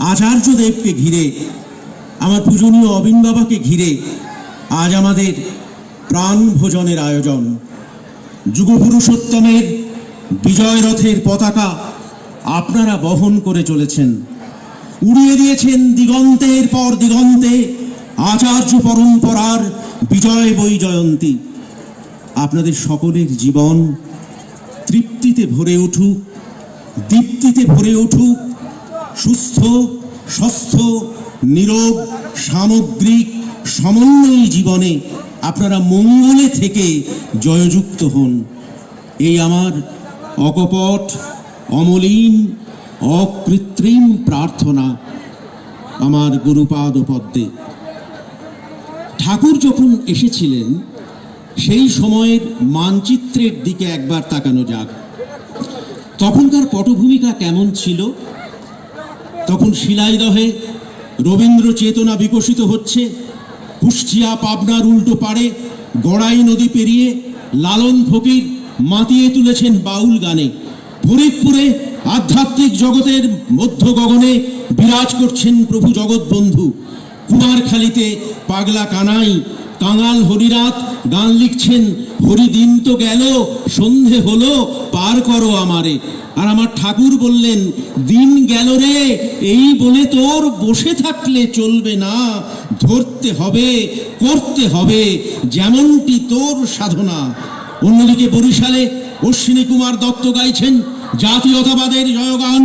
আচার্যদেবকে ঘিরে, আমার পূজনীয় অবিন বাবাকে ঘিরে আজ আমাদের প্রাণ ভোজনের আয়োজন। যুগপুরুষোত্তমের বিজয় রথের পতাকা আপনারা বহন করে চলেছেন। উড়িয়ে দিয়েছেন দিগন্তের পর দিগন্তে, আচার্য পরম্পরার বিজয় বৈজয়ন্তী আপনাদের সকলের জীবন তৃপ্তিতে ভরে উঠুক, দীপ্তিতে ভরে উঠুক সুস্থ, স্বস্থ, নীরব, সামগ্রিক, সমন্বয়ী জীবনে আপনারা মঙ্গলে থেকে জয়যুক্ত হন। এই আমার অকপট, অমলিন, অকৃত্রিম প্রার্থনা আমার গুরুপাদ পদ্মে। ঠাকুর যখন এসেছিলেন, সেই সময়ের মানচিত্রের দিকে একবার তাকানো যাক। তখনকার পটভূমিকা কেমন ছিল? তখন শিলাইদহে রবীন্দ্র চেতনা বিকশিত হচ্ছে। কুষ্টিয়া পাবনার উল্টো পাড়ে গড়াই নদী পেরিয়ে লালন ফকির মাতিয়ে তুলেছেন বাউল গানে। ফরিদপুরে আধ্যাত্মিক জগতের মধ্য গগনে বিরাজ করছেন প্রভু জগৎবন্ধু। কুমারখালীতে পাগলা কানাই কাঙাল হরিরাত, গান লিখছেন হরিদিন তো গেল, সন্ধে হলো, পার করো আমারে। আর আমার ঠাকুর বললেন, দিন গেল রে, এই বলে তোর বসে থাকলে চলবে না, ধরতে হবে, করতে হবে, যেমনটি তোর সাধনা। অন্যদিকে বরিশালে অশ্বিনী কুমার দত্ত গাইছেন, জাতীয়তাবাদের জয়গান,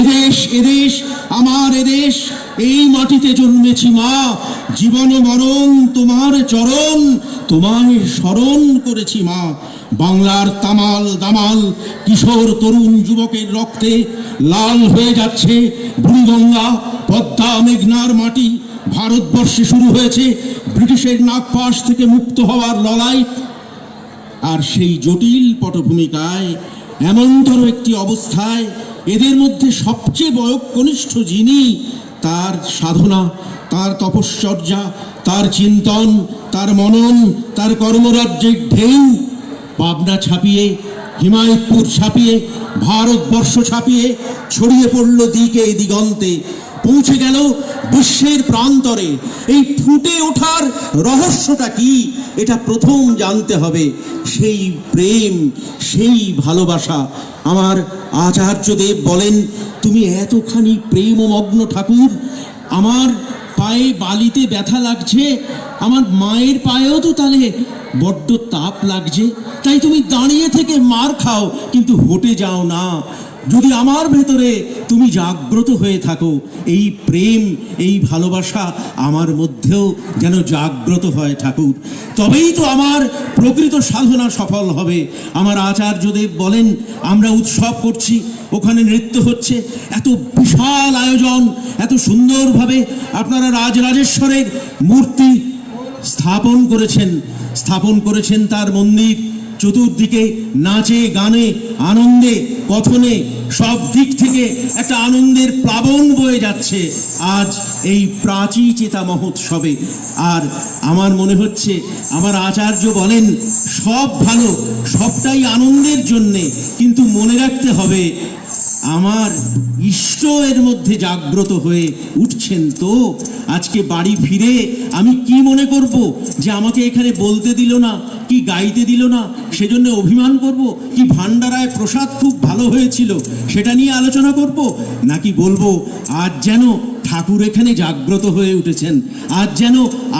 এদেশ এদেশ, আমার এদেশ। এই মাটিতে জন্মেছি মা। জীবন মরণ তোমার চরণ, তোমায় স্মরণ করেছি মা। বাংলার তামাল দামাল, কিশোর তরুণ যুবকের রক্তে লাল হয়ে যাচ্ছে বুড়িগঙ্গা, পদ্মা মেঘনার মাটি। ভারতবর্ষে শুরু হয়েছে ব্রিটিশের নাগপাশ থেকে মুক্ত হওয়ার লড়াই। আর সেই জটিল পটভূমিকায় এমনতর একটি অবস্থায়, এদের মধ্যে সবচেয়ে বয়কনিষ্ঠ যিনি তার সাধনা, তার তপশ্চর্যা তার চিন্তন, তার মনন, তার কর্মরাজ্যের ঢেউ পাবনা ছাপিয়ে, হিমায়তপুর ছাপিয়ে, ভারতবর্ষ ছাপিয়ে ছড়িয়ে পড়ল দিকে দিগন্তে। পৌঁছে গেল বিশ্বের প্রান্তরে। এই ফুটে ওঠার রহস্যটা কি? এটা প্রথম জানতে হবে। সেই প্রেম, সেই ভালোবাসা। আমার আচার্যদেব বলেন, তুমি এতখানি প্রেমমগ্ন ঠাকুর, আমার পায়ে বালিতে ব্যথা লাগছে, আমার মায়ের পায়েও তো তাহলে বড্ড তাপ লাগছে, তাই তুমি দাঁড়িয়ে থেকে মার খাও, কিন্তু হটে যাও না। যদি আমার ভেতরে তুমি জাগ্রত হয়ে থাকো, এই প্রেম, এই ভালোবাসা আমার মধ্যেও যেন জাগ্রত হয় ঠাকুর তবেই তো আমার প্রকৃত সাধনা সফল হবে। আমার আচার্যদেব বলেন, আমরা উৎসব করছি, ওখানে নৃত্য হচ্ছে। এত বিশাল আয়োজন, এত সুন্দরভাবে আপনারা রাজরাজেশ্বরের মূর্তি স্থাপন করেছেন স্থাপন করেছেন তার মন্দির। চতুর্দিকে নাচে, গানে, আনন্দে কথনে সব দিক থেকে একটা আনন্দের প্লাবন বয়ে যাচ্ছে আজ এই প্রাচী চেতা মহোৎসবে। আর আমার মনে হচ্ছে, আমার আচার্য বলেন, সব ভালো, সবটাই আনন্দের জন্যে, কিন্তু মনে রাখতে হবে, আমার ইষ্ট এর মধ্যে জাগ্রত হয়ে উঠছেন তো। আজকে বাড়ি ফিরে আমি কি মনে করব যে আমাকে এখানে বলতে দিল না, কি গাইতে দিল না, সেজন্য অভিমান করব? কি ভান্ডারায় প্রসাদ খুব ভালো হয়েছিল সেটা নিয়ে আলোচনা করব? নাকি বলব, আজ যেন ঠাকুর এখানে জাগ্রত হয়ে উঠেছেন, আজ যেন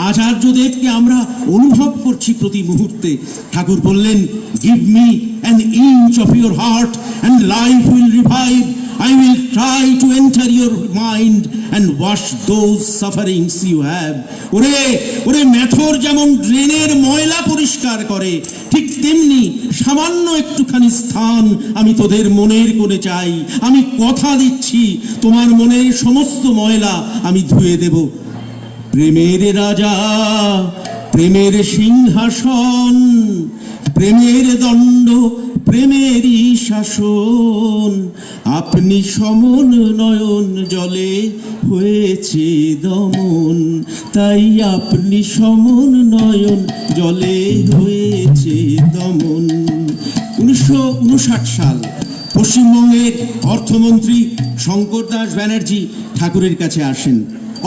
আচার্যদেবকে আমরা অনুভব করছি প্রতি মুহূর্তে। ঠাকুর বললেন give me an inch of your heart and life will revive I will try to enter your mind and wash those sufferings you have. ওরে ওরে মেথর যেমন ড্রেনের ময়লা পরিষ্কার করে, ঠিক তেমনি সামান্য একটুখানি স্থান আমি তোদের মনের করে চাই আমি কথা দিচ্ছি, তোমার মনের সমস্ত ময়লা আমি ধুয়ে দেব প্রেমের রাজা প্রেমের সিংহাসন, প্রেমের দণ্ড প্রেমেরই শাসন। আপনি সমন নয়ন জলে হয়েছে দমন, তাই আপনি সমন নয়ন জলে হয়েছে দমন। উনিশশো উনষাট সাল পশ্চিমবঙ্গের অর্থমন্ত্রী শঙ্কর দাস ব্যানার্জি ঠাকুরের কাছে আসেন।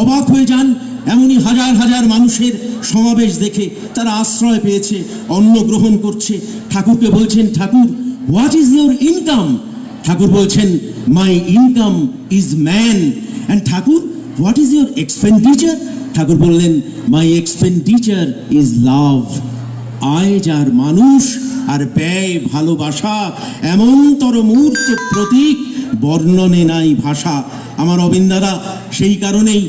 অবাক হয়ে যান এমনই হাজার হাজার মানুষের সমাবেশ দেখে তারা আশ্রয় পেয়েছে, অন্ন গ্রহণ করছে। ঠাকুরকে বলছেন, Thakur what is your income Thakur বলছেন my income is man and Thakur what is your expenditure Thakur বললেন মাই এক্সপেন্ডিচার ইজ লাভ আয় যার মানুষ আর ব্যয় ভালোবাসা এমনতর মূর্ত প্রতীক, বর্ণনে নাই ভাষা। আমার অবিন্দাদা সেই কারণেই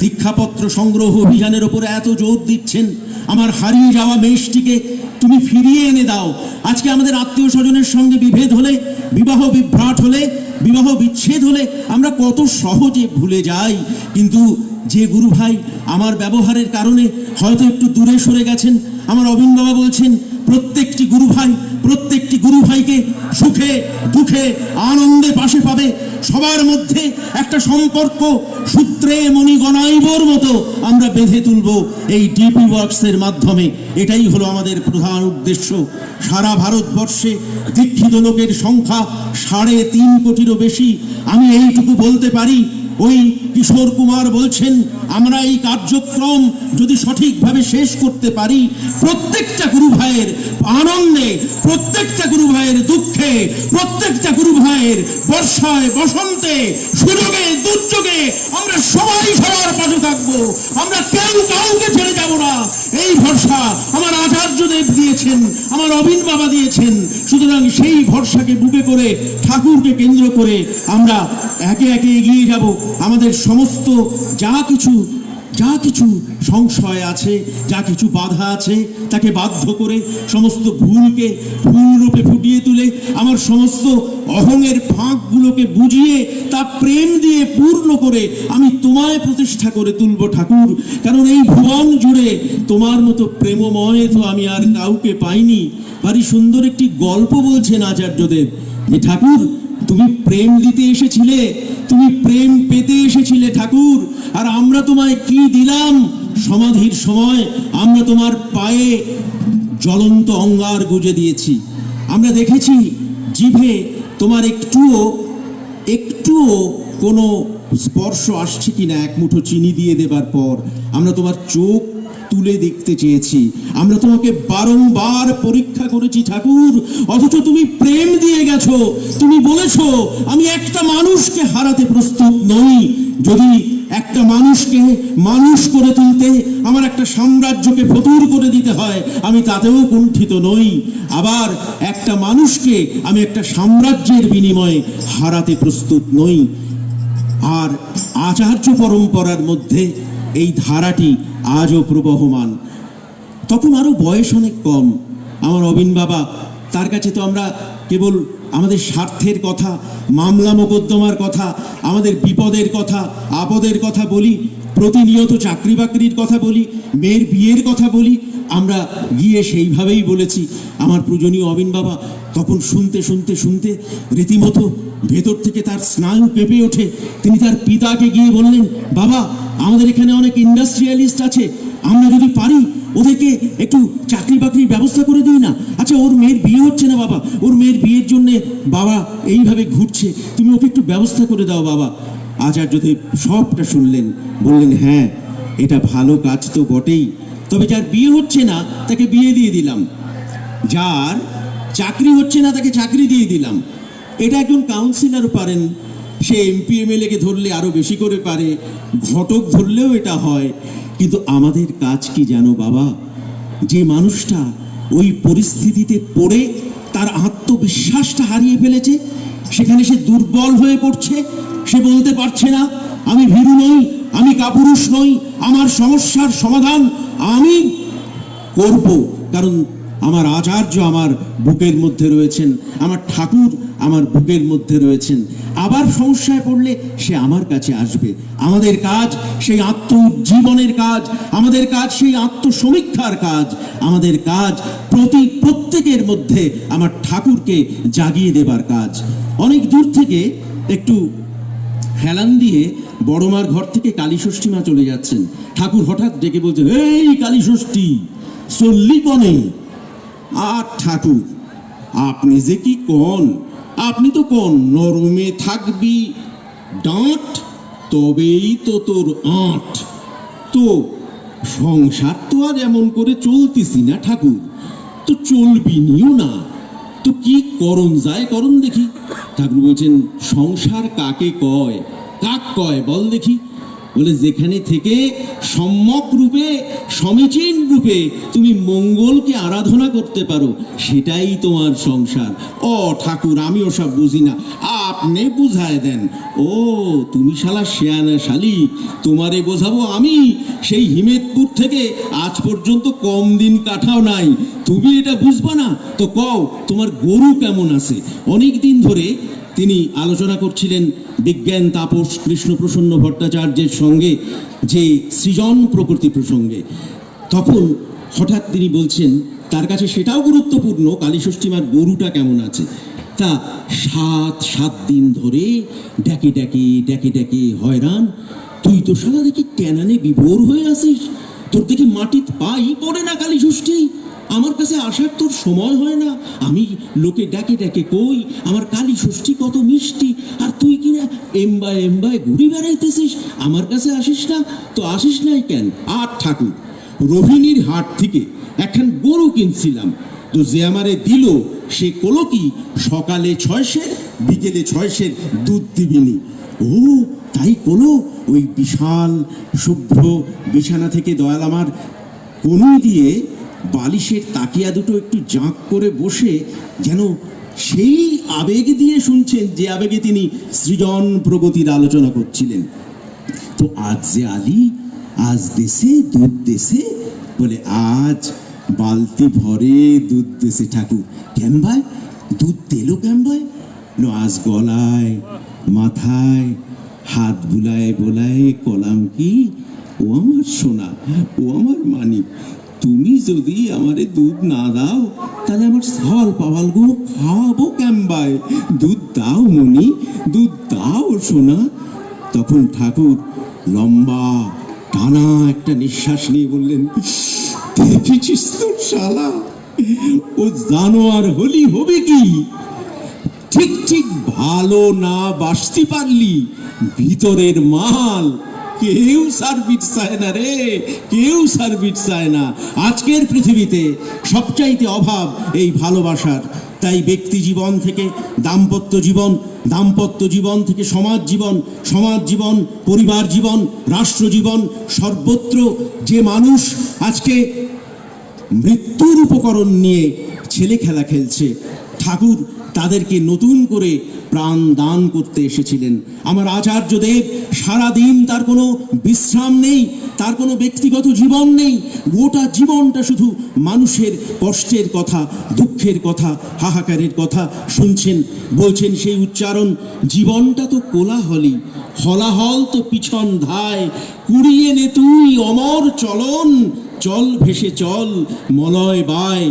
দীক্ষাপত্র সংগ্রহ অভিযানের ওপরে এত জোর দিচ্ছেন, আমার হারিয়ে যাওয়া মেষটিকে তুমি ফিরিয়ে এনে দাও। আজকে আমাদের আত্মীয় স্বজনের সঙ্গে বিভেদ হলে, বিবাহ বিভ্রাট হলে, বিবাহ বিচ্ছেদ হলে আমরা কত সহজে ভুলে যাই। কিন্তু যে গুরু ভাই আমার ব্যবহারের কারণে হয়তো একটু দূরে সরে গেছেন, আমার অবিন বাবা বলছেন, প্রত্যেকটি গুরু ভাই, প্রত্যেকটি গুরু ভাইকে সুখে, দুঃখে, আনন্দে পাশে পাবে সবার মধ্যে একটা সম্পর্ক সূত্রে মণিগণাইবর মতো আমরা বেঁধে তুলব এই ডিপি ওয়ার্কসের মাধ্যমে। এটাই হলো আমাদের প্রধান উদ্দেশ্য। সারা ভারতবর্ষে দীক্ষিত লোকের সংখ্যা সাড়ে তিন কোটিরও বেশি। আমি এইটুকু বলতে পারি ওই কিশোর কুমার বলছেন, আমরা এই কার্যক্রম যদি সঠিকভাবে শেষ করতে পারি, প্রত্যেকটা গুরু ভাইয়ের আনন্দে, প্রত্যেকটা গুরু ভাইয়ের দুঃখে, প্রত্যেকটা গুরু ভাইয়ের বর্ষায়, বসন্তে, সুযোগে, দুর্যোগে আমরা সবাই সবার পাশে থাকব। আমরা কেউ কাউকে ছেড়ে যাব না। এই ভরসা আমার আচার্যদেব দিয়েছেন, আমার অবিন বাবা দিয়েছেন। সুতরাং সেই ভরসাকে বুকে করে ঠাকুরকে কেন্দ্র করে আমরা একে একে এগিয়ে যাব। আমাদের সমস্ত যা কিছু যা কিছু সংশয় আছে, যা কিছু বাধা আছে, তাকে বাধ্য করে সমস্ত ভুলকে ভুল রূপে ফুটিয়ে তুলে, আমার সমস্ত অহংয়ের ফাঁকগুলোকে বুঝিয়ে, তা প্রেম দিয়ে পূর্ণ করে আমি তোমায় প্রতিষ্ঠা করে তুলব ঠাকুর। কারণ এই ভুবন জুড়ে তোমার মতো প্রেমময় তো আমি আর কাউকে পাইনি। ভারী সুন্দর একটি গল্প বলছেন আচার্যদেব। যে ঠাকুর তুমি প্রেম দিতে এসেছিলে, তুমি প্রেম পেতে এসেছিলে ঠাকুর, আর আমরা তোমায় কি দিলাম? সমাধির সময় আমরা তোমার পায়ে জ্বলন্ত অঙ্গার গুজে দিয়েছি। আমরা দেখেছি জিভে তোমার একটুও একটুও কোনো স্পর্শ আসছে কিনা, এক মুঠো চিনি দিয়ে দেবার পর। আমরা তোমার চোখ তুলে দেখতে চেয়েছি। আমরা তোমাকে বারংবার পরীক্ষা করেছি ঠাকুর। অথচ তুমি প্রেম দিয়ে গেছো। তুমি বলেছ, আমি একটা মানুষকে হারাতে প্রস্তুত নই। যদি একটা মানুষকে মানুষ করে তুলতে আমার একটা সাম্রাজ্যকে ফতুর করে দিতে হয়, আমি তাতেও কুণ্ঠিত নই। আবার একটা মানুষকে আমি একটা সাম্রাজ্যের বিনিময়ে হারাতে প্রস্তুত নই। আর আচার্য পরম্পরার মধ্যে এই ধারাটি আজও প্রবহমান। তখন আরও বয়স অনেক কম। আমার অবিন বাবা, তার কাছে তো আমরা কেবল আমাদের স্বার্থের কথা মামলা মোকদ্দমার কথা, আমাদের বিপদের কথা, আপদের কথা বলি প্রতিনিয়ত চাকরি বাকরির কথা বলি, মেয়ের বিয়ের কথা বলি, আমরা গিয়ে সেইভাবেই বলেছি, আমার পূজনীয় অবিন বাবা তখন শুনতে শুনতে শুনতে রীতিমতো ভেতর থেকে তার স্নায়ু কেঁপে ওঠে। তিনি তার পিতাকে গিয়ে বললেন, বাবা, আমাদের এখানে অনেক ইন্ডাস্ট্রিয়ালিস্ট আছে, আমরা যদি পারি, ওদেরকে একটু চাকরি বাকরির ব্যবস্থা করে দিই না? আচ্ছা ওর মেয়ের বিয়ে হচ্ছে না বাবা, ওর মেয়ের বিয়ের জন্যে বাবা এইভাবে ঘুরছে, তুমি ওকে একটু ব্যবস্থা করে দাও বাবা। আচার্যদেব সবটা শুনলেন, বললেন হ্যাঁ এটা ভালো কাজ তো বটেই। তবে যার বিয়ে হচ্ছে না, তাকে বিয়ে দিয়ে দিলাম। যার চাকরি হচ্ছে না, তাকে চাকরি দিয়ে দিলাম। এটা একজন কাউন্সিলর পারেন। সে এমপি এমএলএ কে ধরলে আরও বেশি করে পারে। ঘটক ধরলেও এটা হয়। কিন্তু আমাদের কাজ কি জানো বাবা? যে মানুষটা ওই পরিস্থিতিতে পড়ে তার আত্মবিশ্বাসটা হারিয়ে ফেলেছে সেখানে সে দুর্বল হয়ে পড়ছে। সে বলতে পারছে না, আমি ভীরু নই, আমি কাপুরুষ নই, আমার সমস্যার সমাধান আমি করব। কারণ আমার আচার্য আমার বুকের মধ্যে রয়েছেন, আমার ঠাকুর আমার বুকের মধ্যে রয়েছেন। আবার সমস্যায় পড়লে সে আমার কাছে আসবে। আমাদের কাজ সেই আত্ম আত্মজীবনের কাজ, আমাদের কাজ সেই আত্মসমীক্ষার কাজ, আমাদের কাজ প্রতি প্রত্যেকের মধ্যে আমার ঠাকুরকে জাগিয়ে দেবার কাজ। অনেক দূর থেকে একটু হেলান দিয়ে বড়মার ঘর থেকে কালী ষষ্ঠী মা চলে যাচ্ছেন। ঠাকুর হঠাৎ ডেকে বলছেন এই কালী ষষ্ঠী চল্লি আর ঠাকুর, আপনি যে কি কন? আপনি তো কোন নরমে থাকবি? ডাঁট? তবেই তো তোর আঁট। তো সংসার তো আর এমন করে চলতিস না ঠাকুর। তো চলবি নিও না। তো কি করণ যায় করণ দেখি। ঠাকুর বলছেন, সংসার কাকে কয়? কাক কয়? বল দেখি। বলে, যেখানে থেকে সম্যক রূপে, সমীচীন রূপে তুমি মঙ্গলকে আরাধনা করতে পারো, সেটাই তোমার সংসার। ও ঠাকুর আমি ওসব বুঝি না। আপনি বুঝায় দেন। ও, তুমি শালা শেয়ানা শালিক তোমারে বোঝাবো আমি, সেই হিমেদপুর থেকে আজ পর্যন্ত কম দিন কাটাও নাই। তুমি এটা বুঝবা না? তো কও, তোমার গরু কেমন আছে? অনেক দিন ধরে তিনি আলোচনা করছিলেন বিজ্ঞান তাপস কৃষ্ণপ্রসন্ন ভট্টাচার্যের সঙ্গে, যে সৃজন প্রকৃতি প্রসঙ্গে। তখন হঠাৎ তিনি বলছেন, তার কাছে সেটাও গুরুত্বপূর্ণ, কালীষষ্ঠীমার গরুটা কেমন আছে? তা সাত সাত দিন ধরে ডেকে ডেকে ডেকে ডেকে হয়রান, তুই তো সারা দেখি ক্যানানে বিভোর হয়ে আসিস। তোর দেখি মাটিত পাই পড়ে না কালী ষষ্ঠী আমার কাছে আসার তোর সময় হয় না। আমি লোকে ডাকে ডাকে কই, আমার কালী ষষ্ঠী কত মিষ্টি, আর তুই কিনা এমবায় এমবায় ঘুরি বেড়াইতেছিস? আমার কাছে আসিস না, তো আসিস নাই কেন? আর ঠাকুর, রোহিণীর হাট থেকে একখান গরু কিনছিলাম। তো যে আমারে দিল, সে কলো কি, সকালে ছয়শের, বিকেলে ছয়শের দুধ দিবিনি? ও, তাই কোনো ওই বিশাল, শুভ্র বিছানা থেকে দয়াল আমার কোন দিয়ে বালিশের তাকিয়া দুটো একটু জাঁক করে বসে যেন সেই আবেগ দিয়ে শুনছেন যে আবেগে তিনি সৃজন প্রগতির আলোচনা করছিলেন। তো আজ যে আলী, আজ দেশে দুধ দেশে বলে, আজ বালতি ভরে দুধ দেশে ঠাকুর। কেন ভাই? দুধ দিল কেন ভাই? নো আজ গলায়, মাথায়, হাত বুলায় বোলায় কলাম কি? ও আমার সোনা, ও আমার মানিক তুমি যদি আমারে দুধ না দাও, তাহলে আমার সওয়াল পাওয়ালগুলো খাওয়াবো ক্যাম্বায় দুধ দাও মনি দুধ দাও সোনা। তখন ঠাকুর লম্বা টানা একটা নিঃশ্বাস নিয়ে বললেন, দেখেছিস তোর শালা? ও জানোয়ার হলি হবে কি? ঠিক ঠিক ভালো না বাসতে পারলি, ভিতরের মাল কেউ সার্ভিস চায় না রে, কেউ সার্ভিস চায় না। আজকের পৃথিবীতে সবচাইতে অভাব এই ভালোবাসার। তাই ব্যক্তি জীবন থেকে, দাম্পত্য জীবন দাম্পত্য জীবন থেকে সমাজ জীবন সমাজ জীবন, পরিবার জীবন, রাষ্ট্র জীবন, সর্বত্র যে মানুষ আজকে মৃত্যুর উপকরণ নিয়ে ছেলে খেলা খেলছে ঠাকুর তাদেরকে নতুন করে প্রাণ দান করতে এসেছিলেন। আমার আচার্য আচার্যদেব সারাদিন তার কোনো বিশ্রাম নেই, তার কোনো ব্যক্তিগত জীবন নেই, গোটা জীবনটা শুধু মানুষের কষ্টের কথা, দুঃখের কথা, হাহাকারের কথা শুনছেন, বলছেন সেই উচ্চারণ, জীবনটা তো কোলাহলি হলাহল তো পিছন ধায়, কুড়িয়ে নে তুই অমর চলন, চল ভেসে চল, মলয় বায়